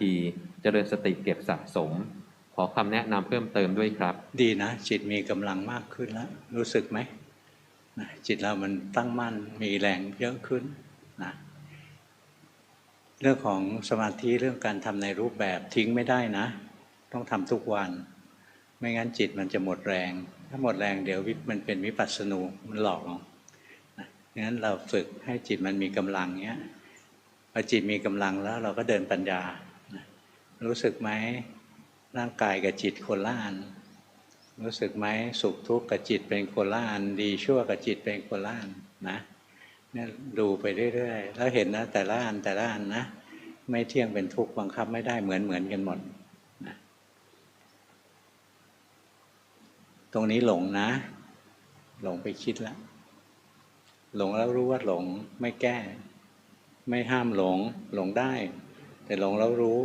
ทีเจริญสติเก็บสะสม ขอคำแนะนำเพิ่มเติมด้วยครับ ดีนะ จิตมีกำลังมากขึ้นแล้ว รู้สึกไหมนะจิตเรามันตั้งมั่นมีแรงเยอะขึ้นนะเรื่องของสมาธิเรื่องการทำในรูปแบบทิ้งไม่ได้นะ ต้องทำทุกวัน ไม่งั้นจิตมันจะหมดแรง ถ้าหมดแรงเดี๋ยววิมันเป็นวิปัสสนูมันหลอกเอานะงั้นเราฝึกให้จิตมันมีกำลังเนี้ยพอจิตมีกำลังแล้วเราก็เดินปัญญา รู้สึกไหมร่างกายกับจิตคนละอันรู้สึกไหมสุขทุกข์กับจิตเป็นคนละอันดีชั่วกับจิตเป็นคนละอันนะเนี่ยดูไปเรื่อยๆแล้วเห็นนะแต่ละอันแต่ละอันนะไม่เที่ยงเป็นทุกข์บังคับไม่ได้เหมือนเหมือนกันหมดนะตรงนี้หลงนะ หลงไปคิดแล้วหลงแล้วรู้ว่าหลงไม่แก้ ไม่ห้ามหลงหลงได้ แต่หลงแล้วรู้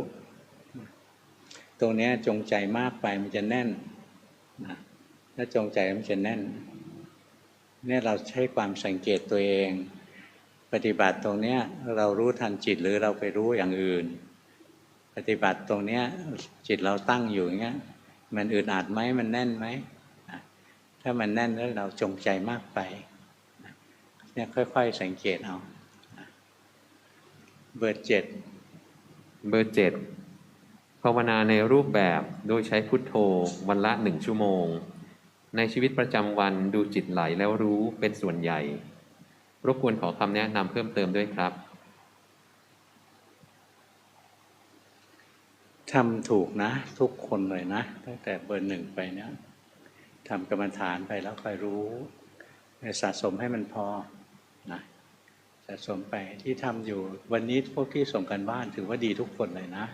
ตรงนี้จงใจมากไปมันจะแน่นนะถ้าจงใจมันจะแน่นเนี่ยเราใช้ความสังเกตตัวเอง ปฏิบัติตรงเนี้ยเรารู้ทันจิตหรือเราไปรู้อย่างอื่น ปฏิบัติตรงเนี้ยจิตเราตั้งอยู่อย่างเงี้ยมันอึดอัดไหมมันแน่นไหมถ้ามันแน่นแล้วเราจงใจมากไปนะเนี่ยค่อย ๆ สังเกตเอาเบอร์เจ็ดเบอร์เจ็ด ภาวนาในรูปแบบโดยใช้พุทโธวันละหนึ่งชั่วโมง ในชีวิตประจำวันดูจิตไหลแล้วรู้เป็นส่วนใหญ่ รบกวนขอคำแนะนำเพิ่มเติมด้วยครับทำถูกนะ ทุกคนเลยนะ ตั้งแต่เบอร์หนึ่งไปเนี่ยทำกรรมฐานไปแล้วคอยรู้สะสมให้มันพอนะสะสมไปที่ทำอยู่วันนี้พวกที่ส่งกันบ้านถือว่าดีทุกคนเลยนะ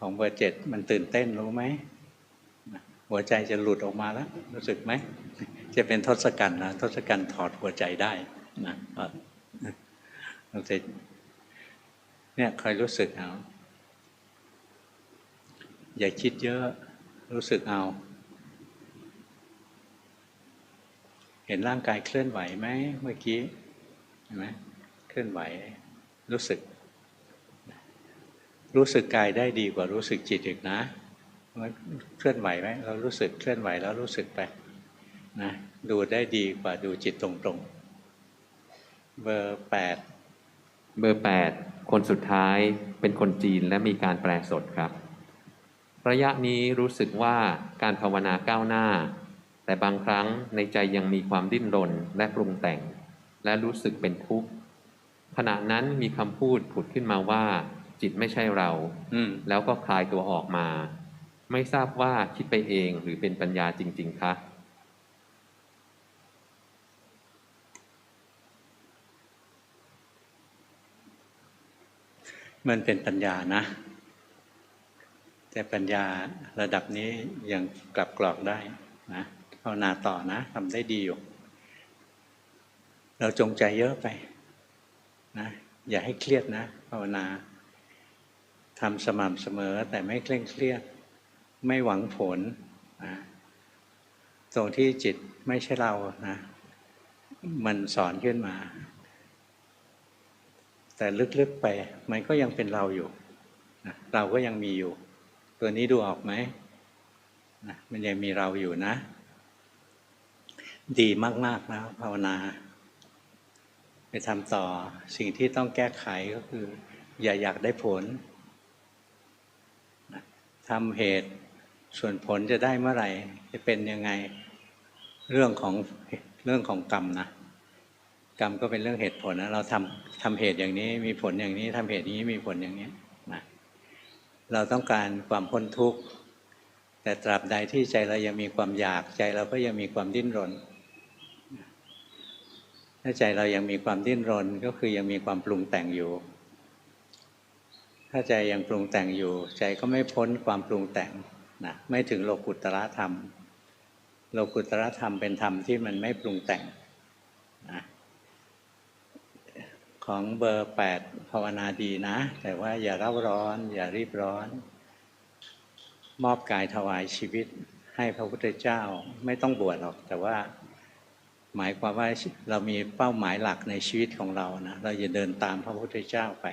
ของเบอร์เจ็ดมันตื่นเต้นรู้ไหมหัวใจจะหลุดออกมาแล้ว รู้สึกไหม จะเป็นทศกัณฐ์นะทศกัณฐ์ถอดหัวใจได้นะเราจะเนี่ยคอยรู้สึกเอา อย่าคิดเยอะรู้สึกเอา เห็นร่างกายเคลื่อนไหวไหมเมื่อกี้เห็นไหมเคลื่อนไหวรู้สึก รู้สึกกายได้ดีกว่ารู้สึกจิตอีกนะมันเคลื่อนไหวไหมเรารู้สึกเคลื่อนไหวแล้วรู้สึกไปนะดูได้ดีกว่าดูจิตตรงๆ เบอร์แปดเบอร์8คนสุดท้ายเป็นคนจีนและมีการแปลสดครับ ระยะนี้รู้สึกว่าการภาวนาก้าวหน้า แต่บางครั้งในใจยังมีความดิ้นรนและปรุงแต่ง และรู้สึกเป็นทุกข์ขณะนั้นมีคำพูดผุดขึ้นมาว่า จิตไม่ใช่เรา อืมแล้วก็คลายตัวออกมา ไม่ทราบว่าคิดไปเองหรือเป็นปัญญาจริง ๆคะมันเป็นปัญญานะ แต่ปัญญาระดับนี้ยังกลับกรอกได้นะภาวนาต่อนะทำได้ดีอยู่ เราจงใจเยอะไปนะอย่าให้เครียดนะภาวนา ทำสม่ำเสมอแต่ไม่เคร่งเครียด ไม่หวังผลนะตรงที่จิตไม่ใช่เรานะ มันสอนขึ้นมา แต่ลึกๆไปมันก็ยังเป็นเราอยู่นะเราก็ยังมีอยู่ ตัวนี้ดูออกไหมนะมันยังมีเราอยู่นะ ดีมากๆนะภาวนาไปทำต่อสิ่งที่ต้องแก้ไขก็คือ อย่าอยากได้ผล ทำเหตุ ส่วนผลจะได้เมื่อไหร่ จะเป็นยังไงเรื่องของเรื่องของกรรมนะกรรมก็เป็นเรื่องเหตุผลนะเราทำทำเหตุอย่างนี้มีผลอย่างนี้ทำเหตุอย่างนี้มีผลอย่างนี้นะเราต้องการความพ้นทุกข์แต่ตราบใดที่ใจเรายังมีความอยากใจเราก็ยังมีความดิ้นรน ถ้าใจเรายังมีความดิ้นรนก็คือยังมีความปรุงแต่งอยู่ ถ้าใจยังปรุงแต่งอยู่ ใจก็ไม่พ้นความปรุงแต่งนะไม่ถึงโลกุตตรธรรม โลกุตตรธรรมเป็นธรรมที่มันไม่ปรุงแต่งนะของเบอร์แปดภาวนาดีนะ แต่ว่าอย่าเร่าร้อน อย่ารีบร้อน มอบกายถวายชีวิตให้พระพุทธเจ้าไม่ต้องบวชหรอก แต่ว่าหมายความว่าเรามีเป้าหมายหลักในชีวิตของเรานะ เราจะเดินตามพระพุทธเจ้าไป